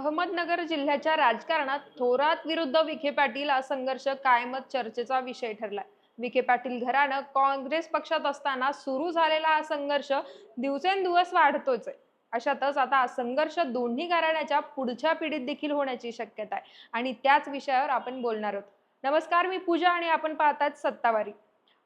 अहमदनगर जिल्ह्याच्या राजकारणात थोरात विरुद्ध विखे पाटील हा संघर्ष कायमच चर्चेचा विषय ठरलाय. विखे पाटील घराणं काँग्रेस पक्षात असताना सुरू झालेला हा संघर्ष दिवसेंदिवस वाढतोच आहे अशातच आता हा संघर्ष दोन्ही घराण्याच्या पुढच्या पिढीत देखील होण्याची शक्यता आहे. आणि त्याच विषयावर आपण बोलणार आहोत. नमस्कार मी पूजा आणि आपण पाहतात सत्तावारी.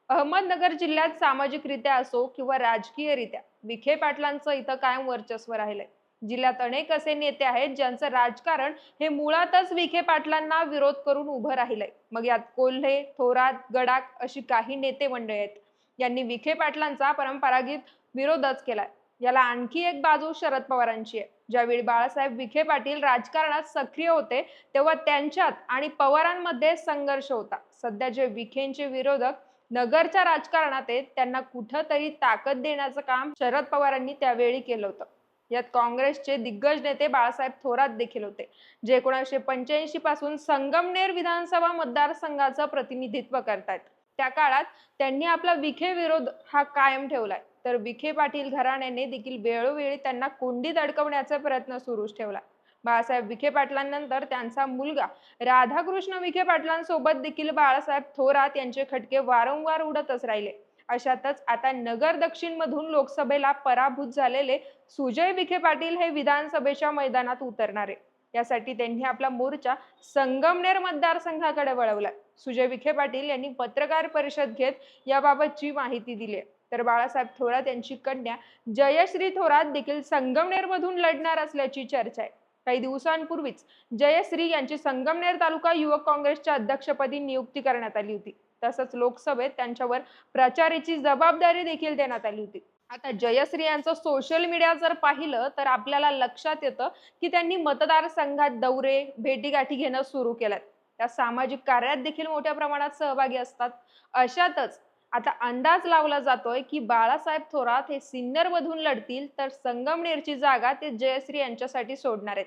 अहमदनगर जिल्ह्यात सामाजिकरित्या असो किंवा राजकीयरित्या विखे पाटलांचं इथं कायम वर्चस्व राहिलंय. जिल्ह्यात अनेक असे नेते आहेत ज्यांचं राजकारण हे मुळातच विखे पाटलांना विरोध करून उभं राहिलंय. मग यात कोल्हे थोरात गडाख अशी काही नेते मंडळी आहेत. यांनी विखे पाटलांचा परंपरागत विरोधच केलाय. याला आणखी एक बाजू शरद पवारांची आहे. ज्यावेळी बाळासाहेब विखे पाटील राजकारणात सक्रिय होते तेव्हा त्यांच्यात आणि पवारांमध्ये संघर्ष होता. सध्या जे विखेंचे विरोधक नगरच्या राजकारणात आहेत त्यांना कुठंतरी ताकद देण्याचं काम शरद पवारांनी त्यावेळी केलं होतं. यात काँग्रेसचे दिग्गज नेते बाळासाहेब थोरात देखील होते जे एकोणीसशे पंच्याऐंशी पासून संगमनेर विधानसभा मतदारसंघाचं प्रतिनिधित्व करतात त्या काळात त्यांनी आपला विखे विरोध हा कायम ठेवलाय. तर विखे पाटील घराण्याने देखील वेळोवेळी त्यांना कोंडीत अडकवण्याचा प्रयत्न सुरूच ठेवला. बाळासाहेब विखे पाटलांनंतर त्यांचा मुलगा राधाकृष्ण विखे पाटलांसोबत देखील बाळासाहेब थोरात यांचे खटके वारंवार उडतच राहिले. अशातच आता नगर दक्षिण मधून लोकसभेला पराभूत झालेले सुजय विखे पाटील हे विधानसभेच्या मैदानात उतरणार आहे यासाठी त्यांनी आपला मोर्चा संगमनेर मतदारसंघाकडे वळवलाय. सुजय विखे पाटील यांनी पत्रकार परिषद घेत याबाबतची माहिती दिली आहे. तर बाळासाहेब थोरात यांची कन्या जयश्री थोरात देखील संगमनेर मधून लढणार असल्याची चर्चा आहे. काही दिवसांपूर्वीच जयश्री यांची संगमनेर तालुका युवक काँग्रेसच्या अध्यक्षपदी नियुक्ती करण्यात आली होती. तसंच लोकसभेत त्यांच्यावर प्रचाराची जबाबदारी देखील देण्यात आली होती. आता जयश्री यांचं सोशल मीडिया जर पाहिलं तर आपल्याला लक्षात येतं की त्यांनी मतदारसंघात दौरे भेटीगाठी घेणं सुरू केल्यात. त्या सामाजिक कार्यात देखील मोठ्या प्रमाणात सहभागी असतात. अशातच आता अंदाज लावला जातोय की बाळासाहेब थोरात हे सिन्नर मधून लढतील तर संगमनेरची जागा ते जयश्री यांच्यासाठी सोडणार आहेत.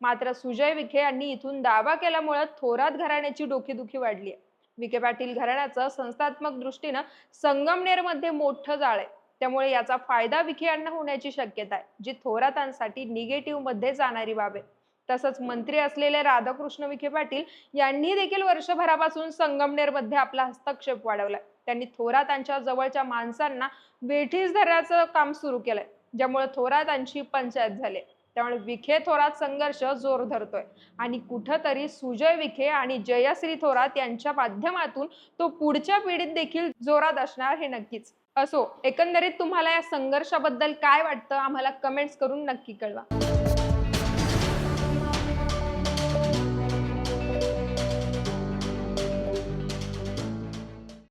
मात्र सुजय विखे यांनी इथून दावा केल्यामुळे थोरात घराण्याची डोकेदुखी वाढली आहे. विखे पाटील घराण्याचं संस्थात्मक दृष्टीनं संगमनेरमध्ये मोठं जाळ आहे. त्यामुळे याचा फायदा विखे यांना होण्याची शक्यता आहे जी थोरातांसाठी निगेटिव्हमध्ये जाणारी बाब आहे. तसंच मंत्री असलेले राधाकृष्ण विखे पाटील यांनी देखील वर्षभरापासून संगमनेरमध्ये आपला हस्तक्षेप वाढवलाय. त्यांनी थोरातांच्या जवळच्या माणसांना वेठीस धरण्याचं काम सुरू केलंय ज्यामुळे थोरातांची पंचायत झाली त्यामुळे विखे थोरात संघर्ष जोर धरतोय. आणि कुठंतरी सुजय विखे आणि जयश्री थोरात यांच्या माध्यमातून तो पुढच्या पिढीत देखील जोरात असणार हे नक्कीच. असो एकंदरीत तुम्हाला या संघर्षाबद्दल काय वाटतं? आम्हाला कमेंट्स करून नक्की कळवा.